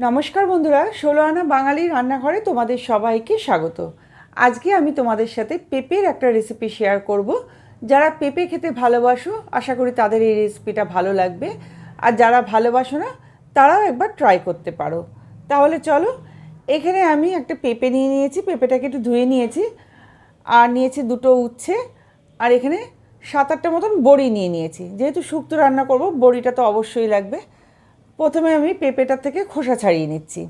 নমস্কার বন্ধুরা ষোলো আনা বাঙালি রান্নাঘরে তোমাদের সবাইকে স্বাগত। আজকে আমি তোমাদের সাথে পেঁপের একটা রেসিপি শেয়ার করব। যারা পেঁপে খেতে ভালোবাসো, আশা করি তাদের এই রেসিপিটা ভালো লাগবে। আর যারা ভালোবাসো না, তারাও একবার ট্রাই করতে পারো। তাহলে চলো, এখানে আমি একটা পেঁপে নিয়ে নিয়েছি, পেঁপেটাকে একটু ধুয়ে নিয়েছি। আর নিয়েছি দুটো উচ্ছে। আর এখানে সাত আটটা মতন বড়ি নিয়ে নিয়েছি। যেহেতু শুক্তো রান্না করব, বড়িটা তো অবশ্যই লাগবে। প্রথমে আমি পেঁপেটার থেকে খোসা ছাড়িয়ে নিচ্ছি।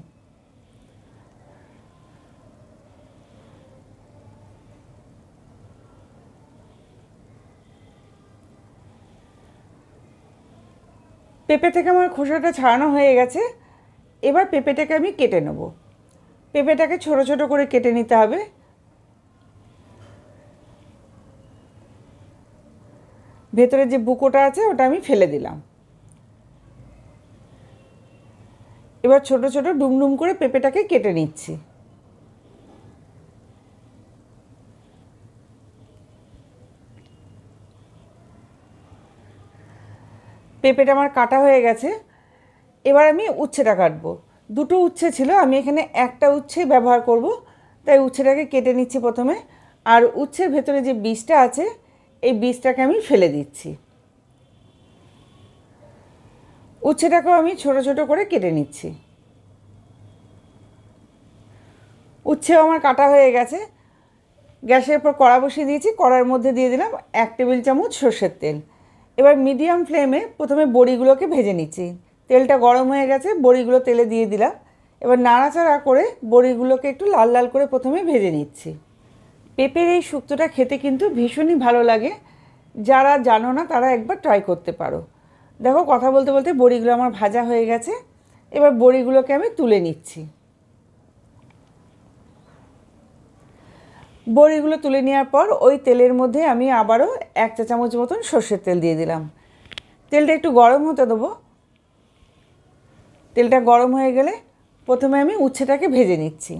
পেঁপে থেকে আমার খোসাটা ছাড়ানো হয়ে গেছে। এবার পেঁপেটাকে আমি কেটে নেব। পেঁপেটাকে ছোট ছোট করে কেটে নিতে হবে। ভেতরে যে বুকোটা আছে, ওটা আমি ফেলে দিলাম। এবার ছোট ছোট ডুমডুম করে পেঁপেটাকে কেটে নিচ্ছি। পেঁপেটা আমার কাটা হয়ে গেছে। এবার আমি উচ্ছেটা কাটবো। দুটো উচ্ছে ছিল, আমি এখানে একটা উচ্ছে ব্যবহার করব, তাই উচ্ছেটাকে কেটে নিচ্ছি প্রথমে। আর উচ্ছের ভেতরে যে বীজটা আছে, এই বীজটাকে আমি ফেলে দিচ্ছি। উচ্ছেটাকেও আমি ছোট ছোট করে কেটে নিচ্ছি। উচ্ছেও আমার কাটা হয়ে গেছে। গ্যাসের উপর কড়া বসিয়ে দিয়েছি, কড়ার মধ্যে দিয়ে দিলাম এক টেবিল চামচ সর্ষের তেল। এবার মিডিয়াম ফ্লেমে প্রথমে বড়িগুলোকে ভেজে নিচ্ছি। তেলটা গরম হয়ে গেছে, বড়িগুলো তেলে দিয়ে দিলাম। এবার নাড়াচাড়া করে বড়িগুলোকে একটু লাল লাল করে প্রথমে ভেজে নিচ্ছি। পেঁপের এই শুক্তোটা খেতে কিন্তু ভীষণই ভালো লাগে। যারা জানো না, তারা একবার ট্রাই করতে পারো। দেখো, কথা বলতে বলতে বড়িগুলো আমার ভাজা হয়ে গেছে। এবার বড়িগুলোকে আমি তুলে নিচ্ছি। বড়িগুলো তুলে নেওয়ার পর ওই তেলের মধ্যে আমি আবারও এক চা চামচ মতন সর্ষের তেল দিয়ে দিলাম। তেলটা একটু গরম হতে দেবো। তেলটা গরম হয়ে গেলে প্রথমে আমি উচ্ছেটাকে ভেজে নিচ্ছি।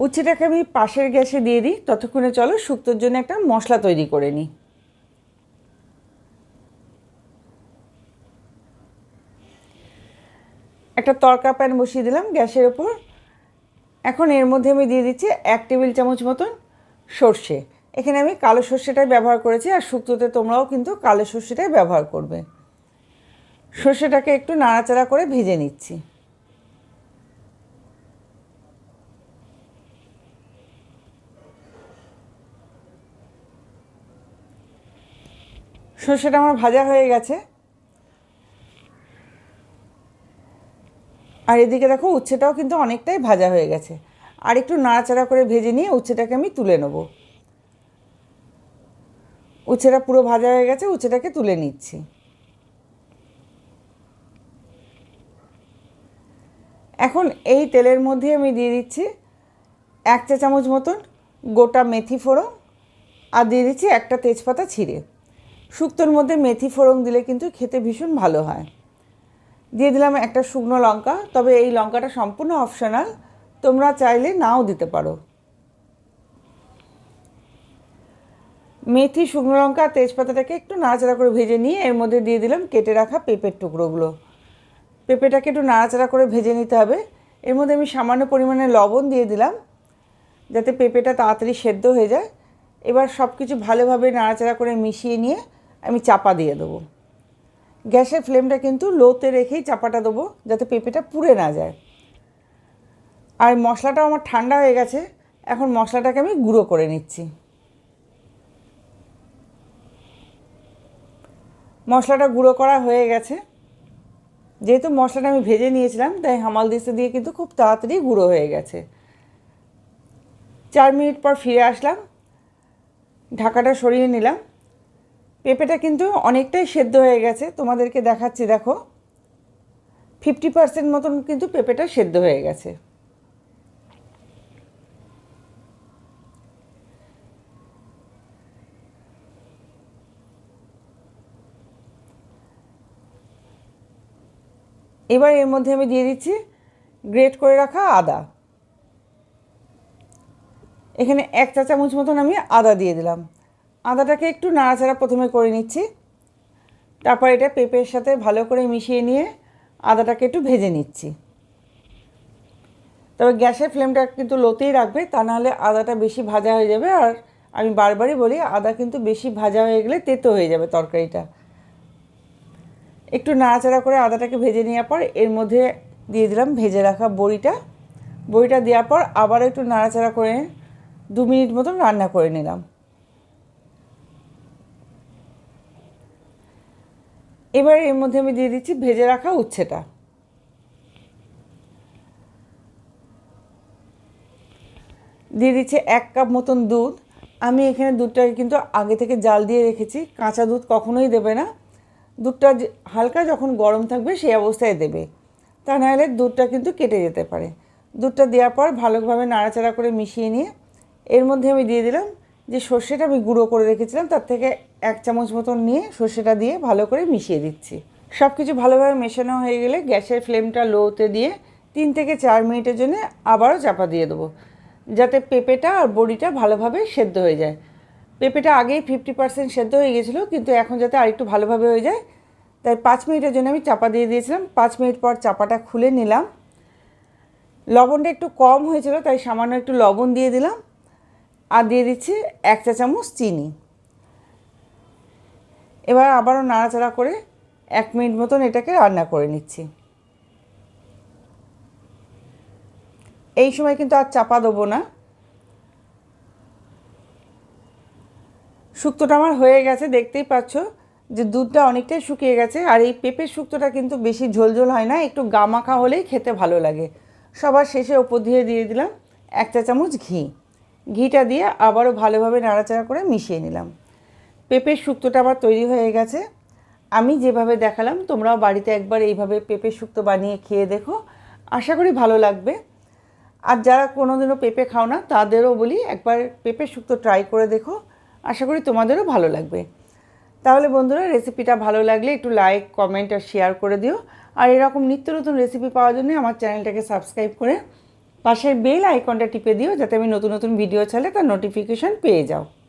উচ্ছেটাকে আমি পাশের গ্যাসে দিয়ে দিই। ততক্ষণে চলো শুক্তোর জন্য একটা মশলা তৈরি করে নিই। একটা তরকা প্যান বসিয়ে দিলাম গ্যাসের ওপর। এখন এর মধ্যে আমি দিয়ে দিচ্ছি এক টেবিল চামচ মতন সর্ষে। এখানে আমি কালো সর্ষেটাই ব্যবহার করেছি আর শুক্তোতে তোমরাও কিন্তু কালো সর্ষেটাই ব্যবহার করবে। সর্ষেটাকে একটু নাড়াচাড়া করে ভেজে নিচ্ছি। সর্ষেটা আমার ভাজা হয়ে গেছে। আর এদিকে দেখো উচ্ছেটাও কিন্তু অনেকটাই ভাজা হয়ে গেছে। আর একটু নাড়াচাড়া করে ভেজে নিয়ে উচ্ছেটাকে আমি তুলে নেব। উচ্ছেটা পুরো ভাজা হয়ে গেছে, উচ্ছেটাকে তুলে নিচ্ছি। এখন এই তেলের মধ্যে আমি দিয়ে দিচ্ছি এক চা চামচ মতন গোটা মেথি ফোড়ন আর দিয়ে দিচ্ছি একটা তেজপাতা ছিঁড়ে। শুক্তোর মধ্যে মেথি ফোড়ন দিলে কিন্তু খেতে ভীষণ ভালো হয়। দিয়ে দিলাম একটা শুকনো লঙ্কা, তবে এই লঙ্কাটা সম্পূর্ণ অপশনাল তোমরা চাইলে নাও দিতে পারো। মেথি, শুকনো লঙ্কা, তেজপাতাটাকে একটু নাড়াচাড়া করে ভেজে নিয়ে এর মধ্যে দিয়ে দিলাম কেটে রাখা পেঁপের টুকরোগুলো। পেঁপেটাকে একটু নাড়াচাড়া করে ভেজে নিতে হবে। এর মধ্যে আমি সামান্য পরিমাণে লবণ দিয়ে দিলাম, যাতে পেঁপেটা তাড়াতাড়ি সেদ্ধ হয়ে যায়। এবার সব কিছু ভালোভাবে নাড়াচাড়া করে মিশিয়ে নিয়ে আমি চাপা দিয়ে দেবো। গ্যাসের ফ্লেমটা কিন্তু লোতে রেখেই চাপাটা দেবো, যাতে পেঁপেটা পুড়ে না যায়। আর মশলাটাও আমার ঠান্ডা হয়ে গেছে, এখন মশলাটাকে আমি গুঁড়ো করে নিচ্ছি। মশলাটা গুঁড়ো করা হয়ে গেছে। যেহেতু মশলাটা আমি ভেজে নিয়েছিলাম, তাই হামাল দিস্তে দিয়ে কিন্তু খুব তাড়াতাড়ি গুঁড়ো হয়ে গেছে। চার মিনিট পর ফিরে আসলাম, ঢাকাটা সরিয়ে নিলাম। পেঁপেটা কিন্তু অনেকটাই সেদ্ধ হয়ে গেছে। তোমাদেরকে দেখাচ্ছি, দেখো। ফিফটি পার্সেন্ট মতন কিন্তু পেঁপেটা সেদ্ধ হয়ে গেছে। এবার এর মধ্যে আমি দিয়ে দিচ্ছি গ্রেট করে রাখা আদা। এখানে এক চা চামচ মতন আমি আদা দিয়ে দিলাম। আদাটাকে একটু নাড়াচাড়া প্রথমে করে নিচ্ছি। তারপর এটা পেঁপের সাথে ভালো করে মিশিয়ে নিয়ে আদাটাকে একটু ভেজে নিচ্ছি। তবে গ্যাসের ফ্লেমটা কিন্তু লোতেই রাখবে, তা নাহলে আদাটা বেশি ভাজা হয়ে যাবে। আর আমি বারবারই বলি, আদা কিন্তু বেশি ভাজা হয়ে গেলে তেতো হয়ে যাবে তরকারিটা। একটু নাড়াচাড়া করে আদাটাকে ভেজে নেওয়ার পর এর মধ্যে দিয়ে দিলাম ভেজে রাখা বড়িটা। বড়িটা দেওয়ার পর আবার একটু নাড়াচাড়া করে দু মিনিট মতন রান্না করে নিলাম। এবার এর মধ্যে আমি দিয়ে দিচ্ছি ভেজে রাখা উচ্ছেটা। দিয়ে দিচ্ছি এক কাপ মতন দুধ। আমি এখানে দুধটাকে কিন্তু আগে থেকে জাল দিয়ে রেখেছি। কাঁচা দুধ কখনোই দেবে না। দুধটা হালকা যখন গরম থাকবে সেই অবস্থায় দেবে। তা নাহলে দুধটা কিন্তু কেটে যেতে পারে। দুধটা দেওয়ার পর ভালোভাবে নাড়াচাড়া করে মিশিয়ে নিয়ে এর মধ্যে আমি দিয়ে দিলাম যে সর্ষেটা আমি গুঁড়ো করে রেখেছিলাম, তার থেকে এক চামচ মতন নিয়ে সর্ষেটা দিয়ে ভালো করে মিশিয়ে দিচ্ছি। সব কিছু ভালোভাবে মেশানো হয়ে গেলে গ্যাসের ফ্লেমটা লোতে দিয়ে তিন থেকে চার মিনিটের জন্য আবারও চাপা দিয়ে দেবো, যাতে পেঁপেটা আর বড়িটা ভালোভাবে সেদ্ধ হয়ে যায়। পেঁপেটা আগেই ফিফটি পার্সেন্ট সেদ্ধ হয়ে গেছিল, কিন্তু এখন যাতে আরেকটু ভালোভাবে হয়ে যায়, তাই পাঁচ মিনিটের জন্য আমি চাপা দিয়ে দিয়েছিলাম। পাঁচ মিনিট পর চাপাটা খুলে নিলাম। লবণটা একটু কম হয়েছিল, তাই সামান্য একটু লবণ দিয়ে দিলাম। আর দিয়ে দিচ্ছি এক চা চামচ চিনি। এবার আবারও নাড়াচাড়া করে এক মিনিট মতন এটাকে রান্না করে নিচ্ছি। এই সময় কিন্তু আর চাপা দেবো না। শুক্তোটা আমার হয়ে গেছে, দেখতেই পাচ্ছ যে দুধটা অনেকটাই শুকিয়ে গেছে আর এই পেঁপের শুক্তোটা কিন্তু বেশি ঝোলঝোল হয় না, একটু গামাখা হলেই খেতে ভালো লাগে। সবার শেষে ওপর দিয়ে দিয়ে দিলাম এক চা চামচ ঘি। ঘিটা দিয়ে আবারও ভালোভাবে নাড়াচাড়া করে মিশিয়ে নিলাম। পেঁপের শুক্তোটা আমার তৈরি হয়ে গেছে। আমি যেভাবে দেখালাম, তোমরাও বাড়িতে একবার এইভাবে পেঁপের শুক্তো বানিয়ে খেয়ে দেখো। আশা করি ভালো লাগবে। আর যারা কোনোদিনও পেঁপে খাও না, তাদেরও বলি একবার পেঁপে শুক্তো ট্রাই করে দেখো। আশা করি তোমাদেরও ভালো লাগবে। তাহলে বন্ধুরা রেসিপিটা ভালো লাগলে একটু লাইক কমেন্ট আর শেয়ার করে দিও। আর এরকম নিত্য নতুন রেসিপি পাওয়ার জন্য আমার চ্যানেলটাকে সাবস্ক্রাইব করে পাশের বেল আইকনটা টিপে দিও, যাতে আমি নতুন নতুন ভিডিও ছাড়লে তার নোটিফিকেশান পেয়ে যাও।